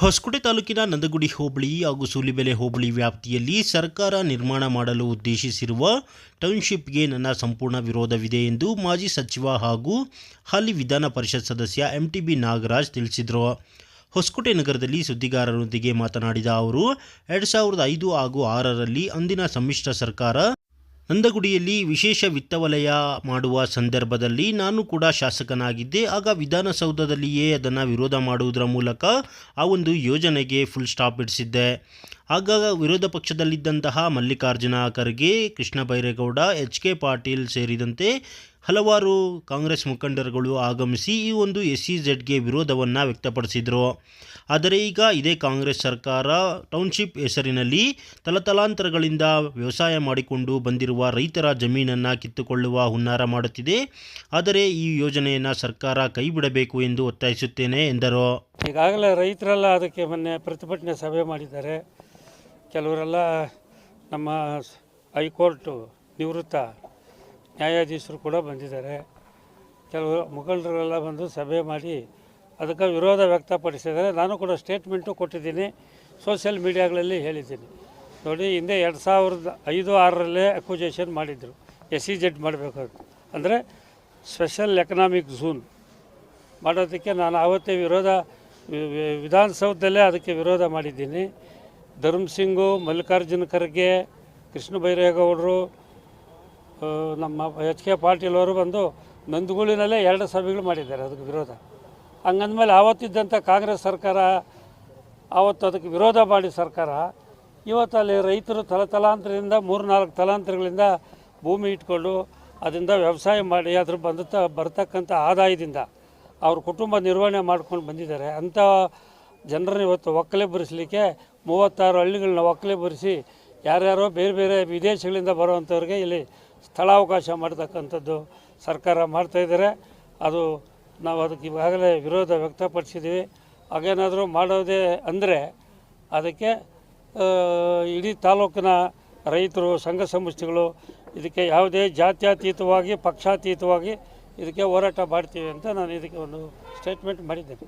ಹೊಸಕೋಟೆ ತಾಲೂಕಿನ ನಂದಗುಡಿ ಹೋಬಳಿ ಹಾಗೂ ಸೂಲಿಬೆಲೆ ಹೋಬಳಿ ವ್ಯಾಪ್ತಿಯಲ್ಲಿ ಸರ್ಕಾರ ನಿರ್ಮಾಣ ಮಾಡಲು ಉದ್ದೇಶಿಸಿರುವ ಟೌನ್ಶಿಪ್ಗೆ ನನ್ನ ಸಂಪೂರ್ಣ ವಿರೋಧವಿದೆ ಎಂದು ಮಾಜಿ ಸಚಿವ ಹಾಗೂ ಹಾಲಿ ವಿಧಾನ ಪರಿಷತ್ ಸದಸ್ಯ ಎಂ ಟಿ ಬಿ ನಾಗರಾಜ್ ತಿಳಿಸಿದರು. ಹೊಸಕೋಟೆ ನಗರದಲ್ಲಿ ಸುದ್ದಿಗಾರರೊಂದಿಗೆ ಮಾತನಾಡಿದ ಅವರು, ಎರಡು ಸಾವಿರದ ಐದು ಹಾಗೂ ಆರರಲ್ಲಿ ಅಂದಿನ ಸಮ್ಮಿಶ್ರ ಸರ್ಕಾರ ನಂದಗುಡಿಯಲ್ಲಿ ವಿಶೇಷ ವಿತ್ತ ವಲಯ ಮಾಡುವ ಸಂದರ್ಭದಲ್ಲಿ ನಾನು ಕೂಡ ಶಾಸಕನಾಗಿದ್ದೆ. ಆಗ ವಿಧಾನಸೌಧದಲ್ಲಿಯೇ ಅದನ್ನು ವಿರೋಧ ಮಾಡುವುದರ ಮೂಲಕ ಆ ಒಂದು ಯೋಜನೆಗೆ ಫುಲ್ ಸ್ಟಾಪ್ ಇಡಿಸಿದ್ದೆ. ಆಗ ವಿರೋಧ ಪಕ್ಷದಲ್ಲಿದ್ದಂತಹ ಮಲ್ಲಿಕಾರ್ಜುನ ಖರ್ಗೆ, ಕೃಷ್ಣ ಬೈರೇಗೌಡ, ಎಚ್ ಕೆ ಪಾಟೀಲ್ ಸೇರಿದಂತೆ ಹಲವಾರು ಕಾಂಗ್ರೆಸ್ ಮುಖಂಡರುಗಳು ಆಗಮಿಸಿ ಈ ಒಂದು ಎಸ್ ಸಿ ಝೆಡ್ಗೆ ವಿರೋಧವನ್ನು ವ್ಯಕ್ತಪಡಿಸಿದರು. ಆದರೆ ಈಗ ಇದೇ ಕಾಂಗ್ರೆಸ್ ಸರ್ಕಾರ ಟೌನ್ಶಿಪ್ ಹೆಸರಿನಲ್ಲಿ ತಲತಲಾಂತರಗಳಿಂದ ವ್ಯವಸಾಯ ಮಾಡಿಕೊಂಡು ಬಂದಿರುವ ರೈತರ ಜಮೀನನ್ನು ಕಿತ್ತುಕೊಳ್ಳುವ ಹುನ್ನಾರ ಮಾಡುತ್ತಿದೆ. ಆದರೆ ಈ ಯೋಜನೆಯನ್ನು ಸರ್ಕಾರ ಕೈಬಿಡಬೇಕು ಎಂದು ಒತ್ತಾಯಿಸುತ್ತೇನೆ ಎಂದರು. ಈಗಾಗಲೇ ರೈತರೆಲ್ಲ ಅದಕ್ಕೆ ಮೊನ್ನೆ ಪ್ರತಿಭಟನೆ ಸಭೆ ಮಾಡಿದ್ದಾರೆ. ಕೆಲವರೆಲ್ಲ ನಮ್ಮ ಹೈಕೋರ್ಟು ನಿವೃತ್ತ ನ್ಯಾಯಾಧೀಶರು ಕೂಡ ಬಂದಿದ್ದಾರೆ. ಕೆಲವರು ಮುಖಂಡರೆಲ್ಲ ಬಂದು ಸಭೆ ಮಾಡಿ ಅದಕ್ಕೆ ವಿರೋಧ ವ್ಯಕ್ತಪಡಿಸಿದರೆ ನಾನು ಕೂಡ ಸ್ಟೇಟ್ಮೆಂಟು ಕೊಟ್ಟಿದ್ದೀನಿ, ಸೋಷಿಯಲ್ ಮೀಡಿಯಾಗಳಲ್ಲಿ ಹೇಳಿದ್ದೀನಿ. ನೋಡಿ, ಹಿಂದೆ ಎರಡು ಸಾವಿರದ ಐದು, ಆರರಲ್ಲೇ ಅಕ್ವಿಜೇಷನ್ ಮಾಡಿದ್ದರು ಎಸ್ ಸಿ ಜೆಡ್ ಮಾಡಬೇಕು ಅಂತ ಅಂದರೆ ಸ್ಪೆಷಲ್ ಎಕನಾಮಿಕ್ ಝೂನ್. ಮಾಡೋದಕ್ಕೆ ನಾನು ಆವತ್ತೇ ವಿರೋಧ ವಿಧಾನಸೌಧದಲ್ಲೇ ಅದಕ್ಕೆ ವಿರೋಧ ಮಾಡಿದ್ದೀನಿ. ಧರ್ಮ್ ಸಿಂಗು, ಮಲ್ಲಿಕಾರ್ಜುನ ಖರ್ಗೆ, ಕೃಷ್ಣ ಬೈರೇಗೌಡರು ನಮ್ಮ ಎಚ್ ಕೆ ಪಾಟೀಲ್ ಅವರು ಬಂದು ನಂದಗೂಳಿನಲ್ಲೇ ಎರಡು ಸಭೆಗಳು ಮಾಡಿದ್ದಾರೆ, ಅದಕ್ಕೆ ವಿರೋಧ. ಹಂಗಂದ್ಮೇಲೆ ಆವತ್ತಿದ್ದಂಥ ಕಾಂಗ್ರೆಸ್ ಸರ್ಕಾರ, ಆವತ್ತು ಅದಕ್ಕೆ ವಿರೋಧ ಮಾಡಿ ಸರ್ಕಾರ, ಇವತ್ತು ಅಲ್ಲಿ ರೈತರು ತಲತಲಾಂತರದಿಂದ ಮೂರು ನಾಲ್ಕು ತಲಾಂತರಗಳಿಂದ ಭೂಮಿ ಇಟ್ಕೊಂಡು ಅದರಿಂದ ವ್ಯವಸಾಯ ಮಾಡಿ ಅದ್ರ ಬಂದ ಬರ್ತಕ್ಕಂಥ ಆದಾಯದಿಂದ ಅವ್ರ ಕುಟುಂಬ ನಿರ್ವಹಣೆ ಮಾಡ್ಕೊಂಡು ಬಂದಿದ್ದಾರೆ. ಅಂಥ ಜನರನ್ನ ಇವತ್ತು ಒಕ್ಕಲೆಬ್ಬರಿಸಲಿಕ್ಕೆ ಮೂವತ್ತಾರು ಹಳ್ಳಿಗಳನ್ನ ಬರೆಸಿ ಯಾರ್ಯಾರೋ ಬೇರೆ ಬೇರೆ ವಿದೇಶಗಳಿಂದ ಬರುವಂಥವ್ರಿಗೆ ಇಲ್ಲಿ ಸ್ಥಳಾವಕಾಶ ಮಾಡತಕ್ಕಂಥದ್ದು ಸರ್ಕಾರ ಮಾಡ್ತಾಯಿದ್ದಾರೆ ಅದು ನಾವು ಅದಕ್ಕೆ ಈಗಾಗಲೇ ವಿರೋಧ ವ್ಯಕ್ತಪಡಿಸಿದ್ದೀವಿ. ಹಾಗೇನಾದರೂ ಮಾಡೋದೇ ಅಂದರೆ ಅದಕ್ಕೆ ಇಡೀ ತಾಲೂಕಿನ ರೈತರು, ಸಂಘ ಸಂಸ್ಥೆಗಳು ಇದಕ್ಕೆ ಯಾವುದೇ ಜಾತ್ಯತೀತವಾಗಿ, ಪಕ್ಷಾತೀತವಾಗಿ ಇದಕ್ಕೆ ಹೋರಾಟ ಮಾಡ್ತೀವಿ ಅಂತ ನಾನು ಇದಕ್ಕೆ ಒಂದು ಸ್ಟೇಟ್ಮೆಂಟ್ ಮಾಡಿದ್ದೇನೆ.